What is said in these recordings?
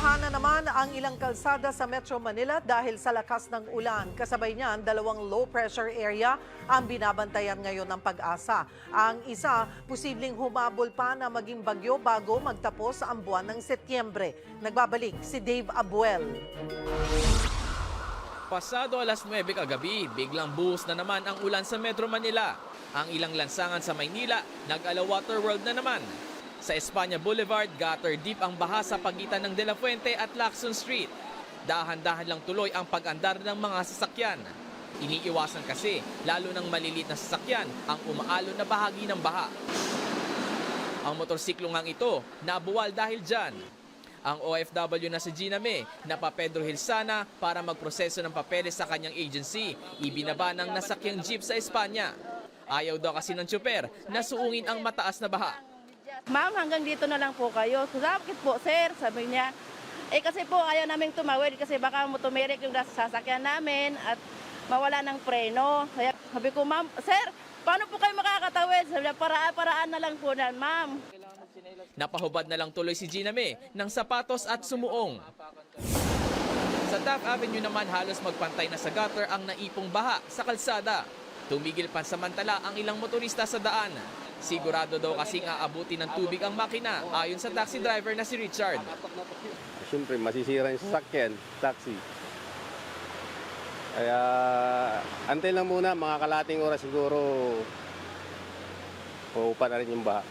Nabaha na naman ang ilang kalsada sa Metro Manila dahil sa lakas ng ulan. Kasabay niyan, dalawang low pressure area ang binabantayan ngayon ng pag-asa. Ang isa, posibleng humabol pa na maging bagyo bago magtapos ang buwan ng Setyembre. Nagbabalik si Dave Abuel. Pasado alas 9 kagabi, biglang buhos na naman ang ulan sa Metro Manila. Ang ilang lansangan sa Maynila, nag-ala Waterworld na naman. Sa Espanya Boulevard, gutter deep ang baha sa pagitan ng De La Fuente at Lacson Street. Dahan-dahan lang tuloy ang pag-andar ng mga sasakyan. Iniiwasan kasi, lalo ng malilit na sasakyan, ang umaalon na bahagi ng baha. Ang motorsiklo ngang ito, nabuwal dahil dyan. Ang OFW na si Gina May, napa Pedro Hilsana para magproseso ng papeles sa kanyang agency, ibinaba ng nasakyang jeep sa Espanya. Ayaw daw kasi ng tsuper na suungin ang mataas na baha. Ma'am, hanggang dito na lang po kayo. Bakit po, sir? Sabi niya. Eh kasi po ayaw naming tumawid kasi baka mutumirik yung sasakyan namin at mawala ng preno. Kaya sabi ko, ma'am, sir, paano po kayo makakatawid? Sabi niya, paraan-paraan na lang po na, ma'am. Napahubad na lang tuloy si Gina May ng sapatos at sumuong. Sa Taft Avenue naman halos magpantay na sa gutter ang naipong baha sa kalsada. Tumigil pansamantala ang ilang motorista sa daan. Sigurado daw kasing aabuti ng tubig ang makina ayon sa taxi driver na si Richard. Siyempre, masisira yung sasakyan, taxi. Kaya, antay lang muna, mga kalating oras siguro, puupa na rin yung baha.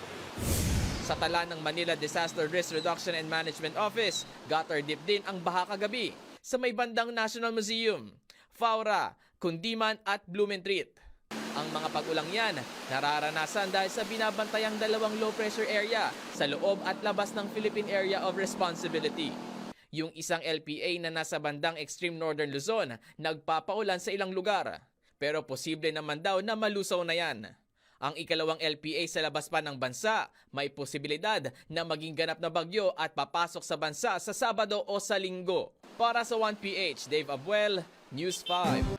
Sa tala ng Manila Disaster Risk Reduction and Management Office, gutter deep din ang baha kagabi sa may bandang National Museum, Faura, Kundiman at Blumentritt. Ang mga pag-ulang yan, nararanasan dahil sa binabantayang dalawang low pressure area sa loob at labas ng Philippine Area of Responsibility. Yung isang LPA na nasa bandang extreme northern Luzon, nagpapaulan sa ilang lugar. Pero posible naman daw na malusaw na yan. Ang ikalawang LPA sa labas pa ng bansa, may posibilidad na maging ganap na bagyo at papasok sa bansa sa Sabado o sa Linggo. Para sa 1PH, Dave Abuel, News 5.